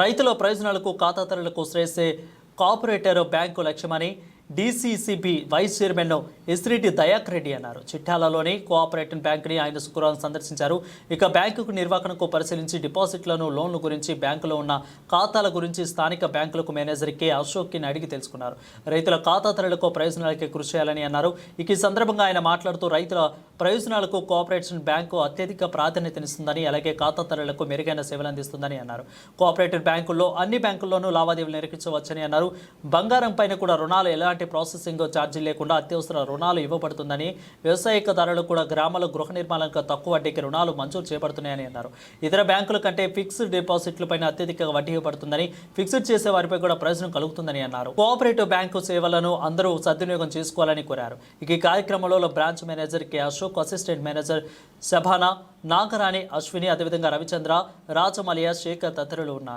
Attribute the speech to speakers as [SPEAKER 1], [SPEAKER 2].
[SPEAKER 1] రైతుల ప్రయోజనాలకు ఖాతాదారులకు శ్రేయస్సే కోఆపరేటర్ బ్యాంకు లక్ష్యమని డీసీసీబీ వైస్ చైర్మన్ ఎస్రెడ్డి దయాకర్ రెడ్డి అన్నారు. చిట్టాలలోని కోఆపరేటివ్ బ్యాంకుని ఆయన శుక్రవారం సందర్శించారు. ఇక బ్యాంకుకు నిర్వహణకు పరిశీలించి డిపాజిట్లను లోన్ల గురించి బ్యాంకులో ఉన్న ఖాతాల గురించి స్థానిక బ్యాంకులకు మేనేజర్ కె అశోక్కిని అడిగి తెలుసుకున్నారు. రైతుల ఖాతాదారులకు ప్రయోజనాలకే కృషి చేయాలని అన్నారు. ఇక ఈ సందర్భంగా ఆయన మాట్లాడుతూ రైతుల ప్రయోజనాలకు కోఆపరేషన్ బ్యాంకు అత్యధిక ప్రాధాన్యతనిస్తుందని అలాగే ఖాతాదారులకు మెరుగైన సేవలు అందిస్తుందని అన్నారు. కోఆపరేటివ్ బ్యాంకుల్లో అన్ని బ్యాంకుల్లోనూ లావాదేవీలు నిర్వహించవచ్చని అన్నారు. బంగారం పైన కూడా రుణాలు ఎలాంటి ప్రాసెసింగ్ ఛార్జీలు లేకుండా అత్యవసర రుణాలు ఇవ్వబడుతుందని వ్యవసాయదారులకు కూడా గ్రామాల గృహ నిర్మాణాలకు తక్కువ వడ్డీకి రుణాలు మంజూరు చేపడుతున్నాయని అన్నారు. ఇతర బ్యాంకుల కంటే ఫిక్స్డ్ డిపాజిట్లపైన అత్యధిక వడ్డీ ఇవ్వబడుతుందని ఫిక్స్డ్ చేసే వారిపై కూడా ప్రయోజనం కలుగుతుందని అన్నారు. కోఆపరేటివ్ బ్యాంకు సేవలను అందరూ సద్వినియోగం చేసుకోవాలని కోరారు. ఈ కార్యక్రమంలో branch manager K. Ashok assistant manager Shabana Nagarani Ashwini అదేవిధంగా రవిచంద్ర రాజమలియా శేఖర్ తదితరులు ఉన్నారు.